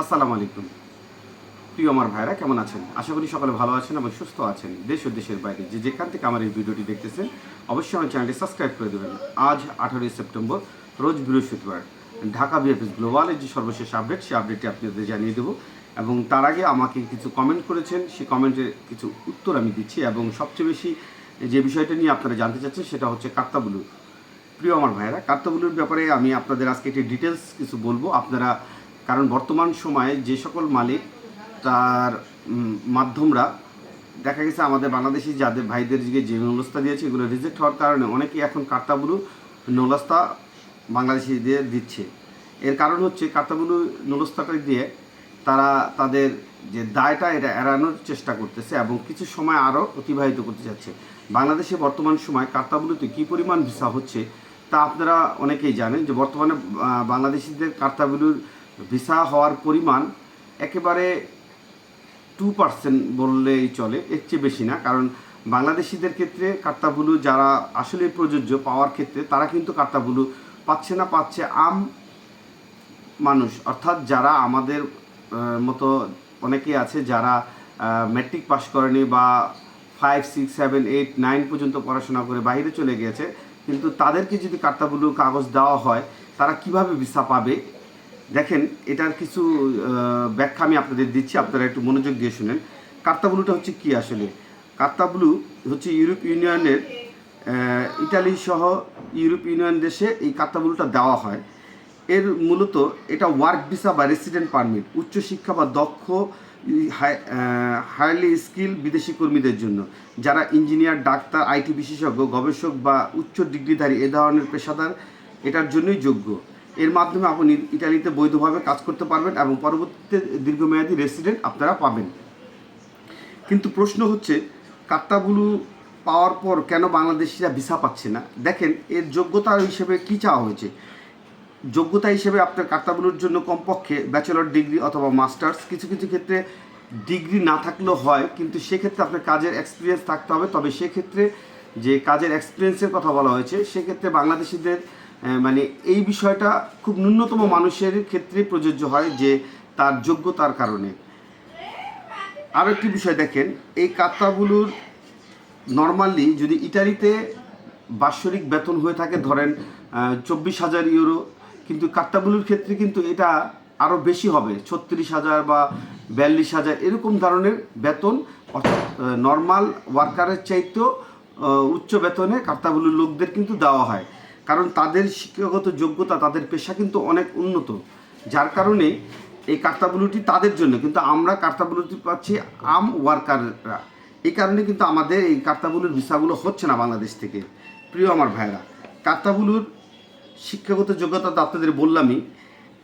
আসসালামু আলাইকুম। প্রিয় আমার ভাইরা, কেমন আছেন? আশা করি সকলে ভালো আছেন এবং সুস্থ আছেন। দেশ ও দেশের বাইরে যে যেখান থেকে আমার এই ভিডিওটি দেখতেছেন, অবশ্যই আমার চ্যানেলটি সাবস্ক্রাইব করে দেবেন। আজ আঠারোই সেপ্টেম্বর, রোজ বৃহস্পতিবার। ঢাকা বিএফএস গ্লোবালের যে সর্বশেষ আপডেট, সেই আপডেটটি আপনাদের জানিয়ে দেবো এবং তার আগে আমাকে কিছু কমেন্ট করেছেন। সেই কমেন্টের কিছু উত্তর আমি দিচ্ছি এবং সবচেয়ে বেশি যে বিষয়টা নিয়ে আপনারা জানতে চাচ্ছেন, সেটা হচ্ছে কাত্তাবুলু প্রিয় আমার ভাইয়েরা কার্তাবুলুর ব্যাপারে আমি আপনাদের আজকে একটি ডিটেলস কিছু বলব। আপনারা কারণ বর্তমান সময়ে যে সকল মালিক তার মাধ্যমরা, দেখা গেছে আমাদের বাংলাদেশি যাদের ভাইদের যে নলস্তা দিয়েছে, এগুলো রিজেক্ট হওয়ার কারণে অনেকেই এখন কার্তাবুলু নলস্তা বাংলাদেশিদের দিচ্ছে। এর কারণ হচ্ছে কার্তাবুলু নলস্তাটা দিয়ে তারা তাদের যে দায়টা এটা এড়ানোর চেষ্টা করতেছে এবং কিছু সময় আরও অতিবাহিত করতে যাচ্ছে। বাংলাদেশে বর্তমান সময় কার্তাবুলুতে কী পরিমাণ ভিসা হচ্ছে তা আপনারা অনেকেই জানেন যে বর্তমানে বাংলাদেশিদের কার্তাবুলুর ভিসা হওয়ার পরিমাণ একেবারে টু পার্সেন্ট বললেই চলে, এর চেয়ে বেশি না। কারণ বাংলাদেশিদের ক্ষেত্রে কার্তাবুলু যারা আসলে প্রযোজ্য পাওয়ার ক্ষেত্রে, তারা কিন্তু কার্তাবুলু পাচ্ছে না, পাচ্ছে আম মানুষ। অর্থাৎ যারা আমাদের মতো অনেকেই আছে যারা ম্যাট্রিক পাস করেনি বা five six seven eight nine পর্যন্ত পড়াশোনা করে বাইরে চলে গিয়েছে, কিন্তু তাদেরকে যদি কার্তাবুলু কাগজ দেওয়া হয়, তারা কীভাবে ভিসা পাবে? দেখেন, এটার কিছু ব্যাখ্যা আমি আপনাদের দিচ্ছি, আপনারা একটু মনোযোগ দিয়ে শুনেন। কার্তাবুলুটা হচ্ছে কি আসলে? কার্তাবুলু হচ্ছে ইউরোপ ইউনিয়নের ইটালি সহ ইউরোপ ইউনিয়ন দেশে এই কার্তাবুলুটা দেওয়া হয়। এর মূলত এটা ওয়ার্ক ভিসা বা রেসিডেন্ট পারমিট, উচ্চশিক্ষা বা দক্ষ হাইলি স্কিল বিদেশি কর্মীদের জন্য। যারা ইঞ্জিনিয়ার, ডাক্তার, আইটি বিশেষজ্ঞ, গবেষক বা উচ্চ ডিগ্রিধারী, এ ধরনের পেশাদার, এটার জন্যই যোগ্য। এর মাধ্যমে আপনি ইটালিতে বৈধভাবে কাজ করতে পারবেন এবং পরবর্তীতে দীর্ঘমেয়াদী রেসিডেন্ট আপনারা পাবেন। কিন্তু প্রশ্ন হচ্ছে কাত্তাবুলু পাওয়ার পর কেন বাংলাদেশিরা ভিসা পাচ্ছে না? দেখেন, এর যোগ্যতা হিসেবে কী চাওয়া হয়েছে? যোগ্যতা হিসেবে আপনার কার্তাবুলুর জন্য কমপক্ষে ব্যাচেলর ডিগ্রি অথবা মাস্টার্স কিছু কিছু ক্ষেত্রে ডিগ্রি না থাকলেও হয়, কিন্তু সেক্ষেত্রে আপনার কাজের এক্সপিরিয়েন্স থাকতে হবে। তবে সেক্ষেত্রে যে কাজের এক্সপিরিয়েন্সের কথা বলা হয়েছে, সেক্ষেত্রে বাংলাদেশিদের মানে এই বিষয়টা খুব ন্যূনতম মানুষের ক্ষেত্রে প্রযোজ্য হয় যে তার যোগ্যতার কারণে। আর একটি বিষয় দেখেন, এই কাত্তাবুলুর নর্মালি যদি ইটালিতে বাৎসরিক বেতন হয়ে থাকে ধরেন চব্বিশ হাজার ইউরো, কিন্তু কাত্তাবুলুর ক্ষেত্রে কিন্তু এটা আরও বেশি হবে, ছত্রিশ হাজার বা বিয়াল্লিশ হাজার, এরকম ধরনের বেতন, অর্থাৎ নর্মাল ওয়ার্কারের চাইতেও উচ্চ বেতনে কাত্তাবুলুর লোকদের কিন্তু দেওয়া হয়। কারণ তাদের শিক্ষাগত যোগ্যতা, তাদের পেশা কিন্তু অনেক উন্নত। যার কারণে এই কার্তাবুলুটি তাদের জন্য, কিন্তু আমরা কার্তাবুলুটি পাচ্ছি আম ওয়ার্কাররা। এই কারণে কিন্তু আমাদের এই কার্তাবুলুর ভিসাগুলো হচ্ছে না বাংলাদেশ থেকে। প্রিয় আমার ভাইরা কার্তাবুলুর শিক্ষাগত যোগ্যতা তো আপনাদের বললামই।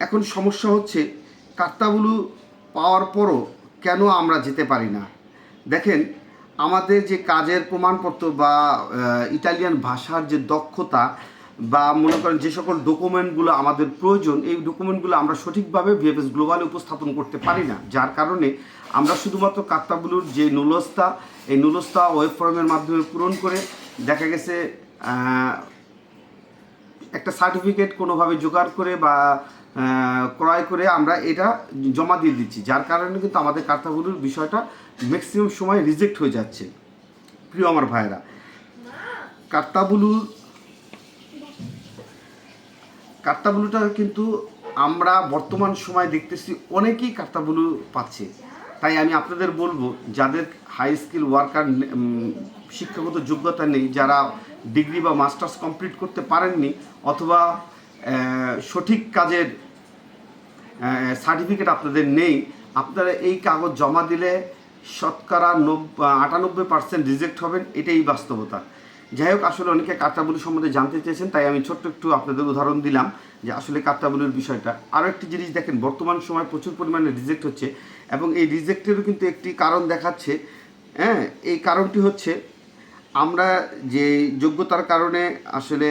এখন সমস্যা হচ্ছে, কার্তাবুলু পাওয়ার পরও কেন আমরা যেতে পারি না? দেখেন, আমাদের যে কাজের প্রমাণপত্র বা ইটালিয়ান ভাষার যে দক্ষতা বা মনে করেন যে সকল ডকুমেন্টগুলো আমাদের প্রয়োজন, এই ডকুমেন্টগুলো আমরা সঠিকভাবে ভিএফএস গ্লোবালে উপস্থাপন করতে পারি না। যার কারণে আমরা শুধুমাত্র কাত্তাবুলুর যে নুলস্তা এই নুলস্তা ওয়েব ফর্মের মাধ্যমে পূরণ করে দেখা গেছে একটা সার্টিফিকেট কোনোভাবে জোগাড় করে বা ক্রয় করে আমরা এটা জমা দিয়ে দিচ্ছি। যার কারণে কিন্তু আমাদের কার্তাবুলুর বিষয়টা ম্যাক্সিমাম সময় রিজেক্ট হয়ে যাচ্ছে। প্রিয় আমার ভাইয়েরা, কার্তাবুলুর কার্তাবুলুটা কিন্তু আমরা বর্তমান সময় দেখতেছি অনেকেই কার্তাবুলু পাচ্ছে। তাই আমি আপনাদের বলব, যাদের হাই স্কিল ওয়ার্কার শিক্ষাগত যোগ্যতা নেই, যারা ডিগ্রি বা মাস্টার্স কমপ্লিট করতে পারেননি অথবা সঠিক কাজের সার্টিফিকেট আপনাদের নেই, আপনারা এই কাগজ জমা দিলে শতকরা নব্বই আটানব্বই পার্সেন্ট রিজেক্ট হবেন, এটাই বাস্তবতা। যাই হোক, আসলে অনেকে কার্তাবুলি সম্বন্ধে জানতে চেয়েছেন, তাই আমি ছোট্ট একটু আপনাদের উদাহরণ দিলাম যে আসলে কার্তাবুলির বিষয়টা। আরও একটি জিনিস দেখেন, বর্তমান সময় প্রচুর পরিমাণে রিজেক্ট হচ্ছে এবং এই রিজেক্টেরও কিন্তু একটি কারণ দেখাচ্ছে। হ্যাঁ এই কারণটি হচ্ছে আমরা যে যোগ্যতার কারণে আসলে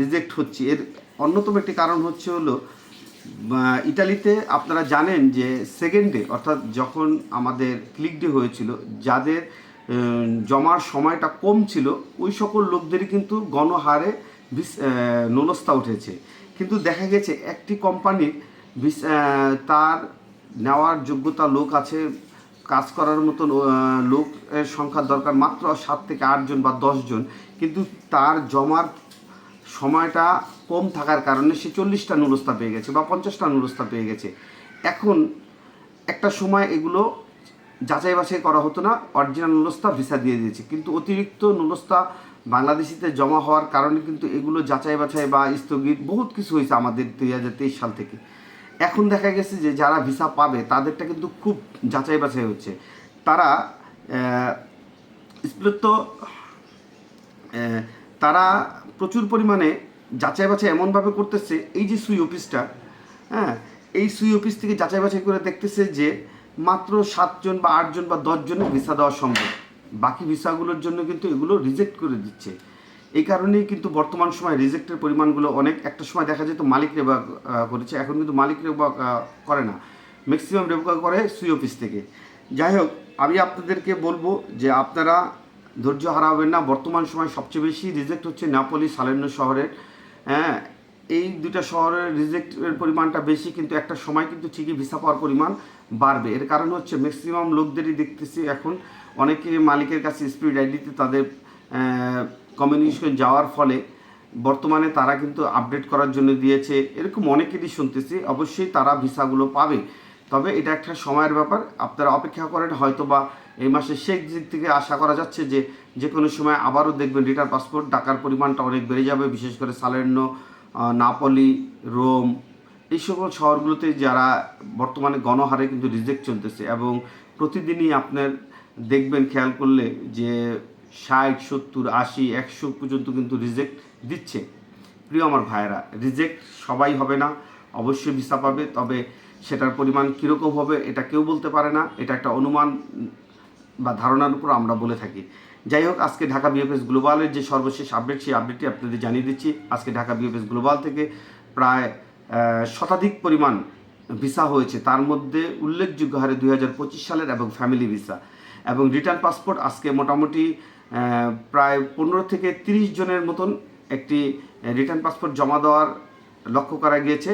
রিজেক্ট হচ্ছি, এর অন্যতম একটি কারণ হচ্ছে হলো ইটালিতে আপনারা জানেন যে সেকেন্ডে অর্থাৎ যখন আমাদের ক্লিক ডে হয়েছিল, যাদের জমার সময়টা কম ছিল ওই সকল লোকদেরই কিন্তু গণহারে নলস্তা উঠেছে। কিন্তু দেখা গেছে একটি কোম্পানির তার নেওয়ার যোগ্যতা লোক আছে কাজ করার মতন আহ, লোকের সংখ্যার দরকার মাত্র সাত থেকে আটজন বা দশজন কিন্তু তার জমার সময়টা কম থাকার কারণে সে চল্লিশটা নুরস্তা পেয়ে গেছে বা পঞ্চাশটা নুরস্তা পেয়ে গেছে। এখন একটা সময় এগুলো যাচাই বাছাই করা হতো না অরিজিনাল নুরস্তা ভিসা দিয়ে দিয়েছে। কিন্তু অতিরিক্ত নুরস্তা বাংলাদেশিতে জমা হওয়ার কারণে কিন্তু এগুলো যাচাই বাছাই বা স্থগিত বহুত কিছু হয়েছে আমাদের দুই হাজার তেইশ সাল থেকে। এখন দেখা গেছে যে যারা ভিসা পাবে, তাদেরটা কিন্তু খুব যাচাই বাছাই হচ্ছে। তারা স্প্লিত তারা প্রচুর পরিমাণে যাচাই বাছাই এমনভাবে করতেছে, এই যে সুই অফিসটা হ্যাঁ এই সুই অফিস থেকে যাচাই বাছাই করে দেখতেছে যে মাত্র সাতজন বা আটজন বা দশজনের ভিসা দেওয়া সম্ভব। বাকি ভিসাগুলোর জন্য কিন্তু এগুলো রিজেক্ট করে দিচ্ছে। এই কারণেই কিন্তু বর্তমান সময় রিজেক্টের পরিমাণগুলো অনেক। একটা সময় দেখা যেত মালিক রেবা করেছে, এখন কিন্তু মালিক রেবা করে না। ম্যাক্সিমাম রেবা করে সুই অফিস থেকে। যাই হোক, আমি আপনাদেরকে বলব যে আপনারা ধৈর্য হারাবেন না। বর্তমান সময় সবচেয়ে বেশি রিজেক্ট হচ্ছে নাপোলি সালেন্য শহরের হ্যাঁ এই দুটা শহরের রিজেক্টের পরিমাণটা বেশি কিন্তু একটা সময় কিন্তু ঠিকই ভিসা পাওয়ার পরিমাণ বাড়বে। এর কারণ হচ্ছে ম্যাক্সিমাম লোকদেরই দেখতেছি এখন। অনেকে মালিকের কাছে স্পিড আইডিতে তাদের কমিউনিকেশন যাওয়ার ফলে বর্তমানে তারা কিন্তু আপডেট করার জন্য দিয়েছে। এরকম অনেকেরই শুনতেছি অবশ্যই তারা ভিসাগুলো পাবে। তবে এটা একটা সময়ের ব্যাপার। আপনারা অপেক্ষা করেন হয়তো বা এই মাসের শেষ দিক থেকে আশা করা যাচ্ছে যে যে কোনো সময় আবারও দেখবেন রিটার্ন পাসপোর্ট ডাকার পরিমাণটা অনেক বেড়ে যাবে বিশেষ করে সালের্নো আহ, নাপলি, রোম, এই সকল শহরগুলোতে যারা বর্তমানে গণহারে কিন্তু রিজেক্ট চলতেছে এবং প্রতিদিনই আপনার দেখবেন, খেয়াল করলে যে ষাট, সত্তর, আশি, একশো পর্যন্ত কিন্তু রিজেক্ট দিচ্ছে। প্রিয় আমার ভাইয়েরা রিজেক্ট সবাই হবে না, অবশ্যই ভিসা পাবে, তবে সেটার পরিমাণ কীরকম হবে এটা কেউ বলতে পারে না। এটা একটা অনুমান বা ধারণার উপর আমরা বলে থাকি। যাই হোক, আজকে ঢাকা বিএফএস গ্লোবালের যে সর্বশেষ আপডেট সেই আপডেটটি আপনাদের জানিয়ে দিচ্ছি। আজকে ঢাকা বিএফএস গ্লোবাল থেকে প্রায় শতাধিক পরিমাণ ভিসা হয়েছে। তার মধ্যে উল্লেখযোগ্য হারে দুই হাজার পঁচিশ সালের এবং ফ্যামিলি ভিসা এবং রিটার্ন পাসপোর্ট আজকে মোটামুটি প্রায় পনেরো থেকে তিরিশ জনের মতন একটি রিটার্ন পাসপোর্ট জমা দেওয়ার লক্ষ্য করা গিয়েছে।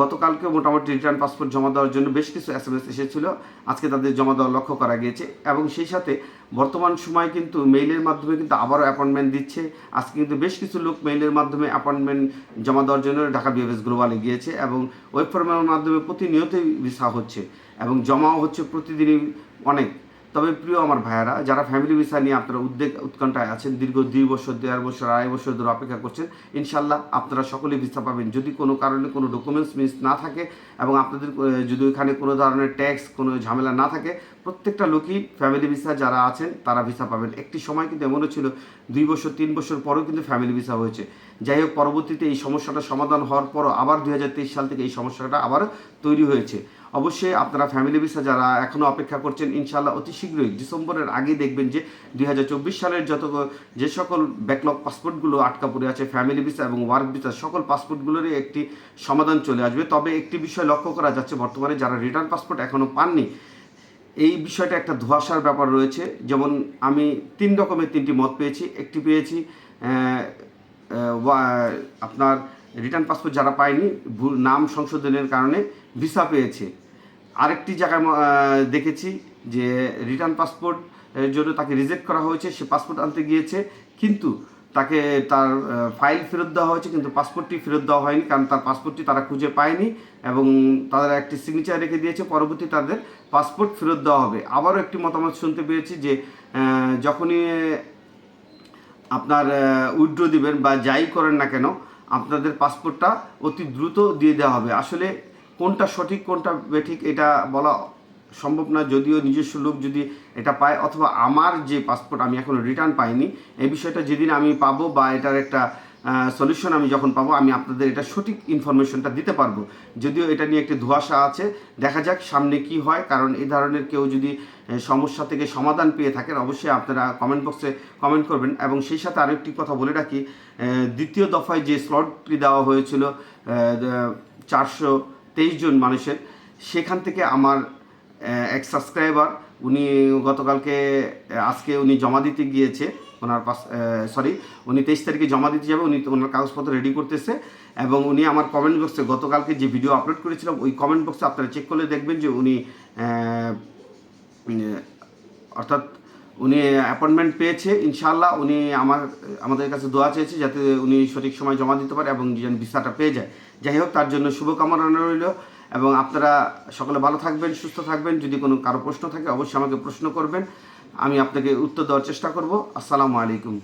গতকালকে মোটামুটি রিটার্ন পাসপোর্ট জমা দেওয়ার জন্য বেশ কিছু এস এম এস এসেছিল। আজকে তাদের জমা দেওয়ার লক্ষ্য করা গিয়েছে এবং সেই সাথে বর্তমান সময় কিন্তু মেইলের মাধ্যমে কিন্তু আবারও অ্যাপয়েন্টমেন্ট দিচ্ছে। আজকে কিন্তু বেশ কিছু লোক মেইলের মাধ্যমে অ্যাপয়েন্টমেন্ট জমা দেওয়ার জন্য ঢাকা বিএফএস গ্লোবালে গিয়েছে এবং ওয়েব ফর্মের মাধ্যমে প্রতিনিয়তই ভিসা হচ্ছে এবং জমাও হচ্ছে প্রতিদিনই অনেক। তবে প্রিয় আমার ভাইয়ারা, যারা ফ্যামিলি ভিসা নিয়ে আপনারা উদ্বেগ উৎকণ্ঠায় আছেন, দীর্ঘ দুই বছর, দেড় বছর, আড়াই বছর ধরে অপেক্ষা করছেন ইনশাল্লাহ আপনারা সকলেই ভিসা পাবেন। যদি কোনো কারণে কোনো ডকুমেন্টস মিস না থাকে এবং আপনাদের যদি ওইখানে কোনো ধরনের ট্যাক্স কোনো ঝামেলা না থাকে প্রত্যেকটা লোকই ফ্যামিলি ভিসা যারা আছেন, তারা ভিসা পাবেন। একটি সময় কিন্তু এমনও ছিল, দুই বছর, তিন বছর পরেও কিন্তু ফ্যামিলি ভিসা হয়েছে। যাই হোক, পরবর্তীতে এই সমস্যাটা সমাধান হওয়ার পরও আবার দুই হাজার তেইশ সাল থেকে এই সমস্যাটা আবার তৈরি হয়েছে। অবশ্যই আপনারা ফ্যামিলি ভিসা যারা এখনও অপেক্ষা করছেন ইনশাল্লাহ অতি শীঘ্রই ডিসেম্বরের আগেই দেখবেন যে দুই হাজার চব্বিশ সালের যত যে সকল ব্যাকলগ পাসপোর্টগুলো আটকা পড়ে আছে ফ্যামিলি ভিসা এবং ওয়ার্ক ভিসা সকল পাসপোর্টগুলোরই একটি সমাধান চলে আসবে। তবে একটি বিষয় লক্ষ্য করা যাচ্ছে, বর্তমানে যারা রিটার্ন পাসপোর্ট এখনও পাননি এই বিষয়টা একটা ধোয়াশার ব্যাপার রয়েছে। যেমন আমি তিন রকমের তিনটি মত পেয়েছি। একটি পেয়েছি আপনার রিটার্ন পাসপোর্ট যারা পায়নি, ভুল, নাম সংশোধনের কারণে ভিসা পেয়েছে। আরেকটি জায়গায় দেখেছি যে রিটার্ন পাসপোর্ট এর জন্য তাকে রিজেক্ট করা হয়েছে, সে পাসপোর্ট আনতে গিয়েছে। কিন্তু তাকে তার ফাইল ফেরত দেওয়া হয়েছে, কিন্তু পাসপোর্টটি ফেরত দেওয়া হয়নি, কারণ তার পাসপোর্টটি তারা খুঁজে পায়নি এবং তাদের একটি সিগনেচার রেখে দিয়েছে, পরবর্তী তাদের পাসপোর্ট ফেরত দেওয়া হবে। আবারও একটি মতামত শুনতে পেয়েছি যে যখনই আপনার উইথড্র দিবেন বা যাই করেন না কেন, আপনাদের পাসপোর্টটা অতি দ্রুত দিয়ে দেওয়া হবে। আসলে কোনটা সঠিক, কোনটা বেঠিক, এটা বলা সম্ভব না, যদিও নিজস্ব লোক যদি এটা পায়, অথবা আমার যে পাসপোর্ট আমি এখনও রিটার্ন পাইনি, এই বিষয়টা যেদিন আমি পাবো বা এটার একটা সলিউশন আমি যখন পাবো, আমি আপনাদের এটা সঠিক ইনফরমেশনটা দিতে পারব। যদিও এটা নিয়ে একটি ধোঁয়াশা আছে, দেখা যাক সামনে কি হয়, কারণ এই ধরনের কেউ যদি সমস্যা থেকে সমাধান পেয়ে থাকেন, অবশ্যই আপনারা কমেন্ট বক্সে কমেন্ট করবেন। এবং সেই সাথে আরেকটি কথা বলে রাখি দ্বিতীয় দফায় যে স্লটটি দেওয়া হয়েছিল চারশো তেইশ জন মানুষের, সেখান থেকে আমার এক সাবস্ক্রাইবার উনি গতকালকে আজকে উনি জমা দিতে গিয়েছে, ওনার পাস সরি উনি তেইশ তারিখে জমা দিতে যাবে, উনি ওনার কাগজপত্র রেডি করতেছে, এবং উনি আমার কমেন্ট বক্সে গতকালকে যে ভিডিও আপলোড করেছিলাম, ওই কমেন্ট বক্সে আপনারা চেক করলে দেখবেন যে উনি অর্থাৎ উনি অ্যাপয়েন্টমেন্ট পেয়েছে, ইনশাআল্লাহ উনি আমার, আমাদের কাছে দোয়া চেয়েছে যাতে উনি সঠিক সময় জমা দিতে পারে এবং যেন ভিসাটা পেয়ে যায়। যাই হোক, তার জন্য শুভকামনা রইল। এবং আপনারা সকলে ভালো থাকবেন, সুস্থ থাকবেন। যদি কোনো কারও প্রশ্ন থাকে, অবশ্যই আমাকে প্রশ্ন করবেন। আমি আপনাকে উত্তর দেওয়ার চেষ্টা করব। আসসালামু আলাইকুম।